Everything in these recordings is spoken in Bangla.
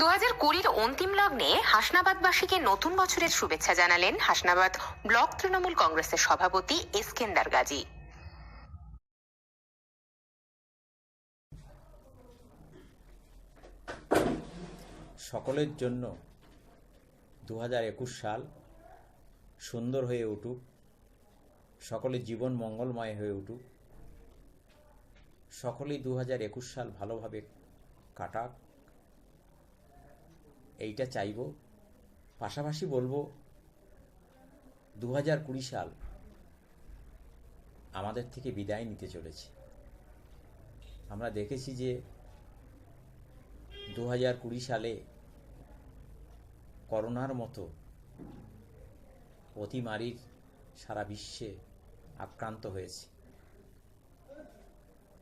দু হাজার কুড়ির অন্তিম লগ্নে হাসনাবাদবাসীকে নতুন বছরের শুভেচ্ছা জানালেন হাসনাবাদ ব্লক তৃণমূল কংগ্রেসের সভাপতি গাজী। সকলের জন্য দু হাজার একুশ সাল সুন্দর হয়ে উঠুক, সকলের জীবন মঙ্গলময় হয়ে উঠুক, সকলেই দু হাজার একুশ সাল ভালোভাবে কাটাক। এইটা চাইব। পাশাপাশি বলব দু হাজার কুড়ি সাল আমাদের থেকে বিদায় নিতে চলেছে। আমরা দেখেছি যে দু হাজার কুড়ি সালে করোনার মতো অতিমারির সারা বিশ্বে আক্রান্ত হয়েছে।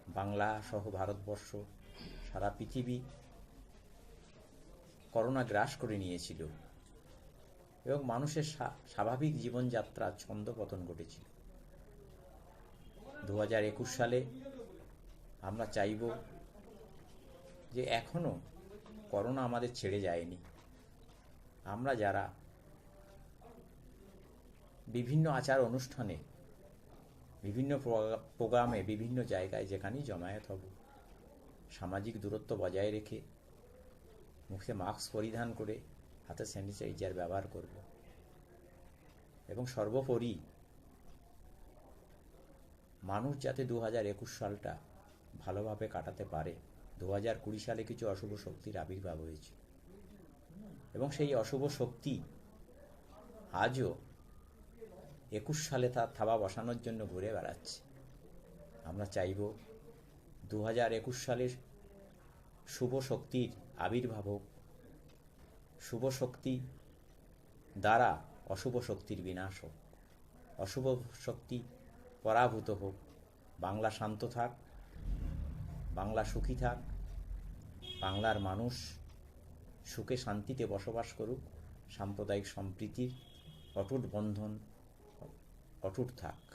বাংলা সহ ভারতবর্ষ, সারা পৃথিবী করোনা গ্রাস করে নিয়েছিল এবং মানুষের স্বা- স্বাভাবিক জীবনযাত্রা ছন্দপতন ঘটেছিল। দু হাজার একুশ সালে আমরা চাইব যে এখনও করোনা আমাদের ছেড়ে যায়নি। আমরা যারা বিভিন্ন আচার অনুষ্ঠানে, বিভিন্ন প্রোগ্রা- প্রোগ্রামে বিভিন্ন জায়গায় যেখানেই জমায়েত হব, সামাজিক দূরত্ব বজায় রেখে মুখে মাস্ক পরিধান করে হাতে স্যানিটাইজার ব্যবহার করব এবং সর্বোপরি মানুষ যাতে দু হাজার একুশ সালটা ভালোভাবে কাটাতে পারে দু হাজার কুড়ি সালে কিছু অশুভ শক্তির আবির্ভাব হয়েছে। এবং সেই অশুভ শক্তি আজও একুশ সালে তার থাবা বসানোর জন্য ঘুরে বেড়াচ্ছে। আমরা চাইব দু হাজার একুশ সালের শুভ শক্তির আবির্ভাব হোক শুভ শক্তি দ্বারা অশুভ শক্তির বিনাশ হোক অশুভ শক্তি পরাভূত হোক। বাংলা শান্ত থাক। বাংলা সুখী থাক। বাংলার মানুষ সুখে শান্তিতে বসবাস করুক। সাম্প্রদায়িক সম্প্রীতির অটুট বন্ধন, অটুট থাক।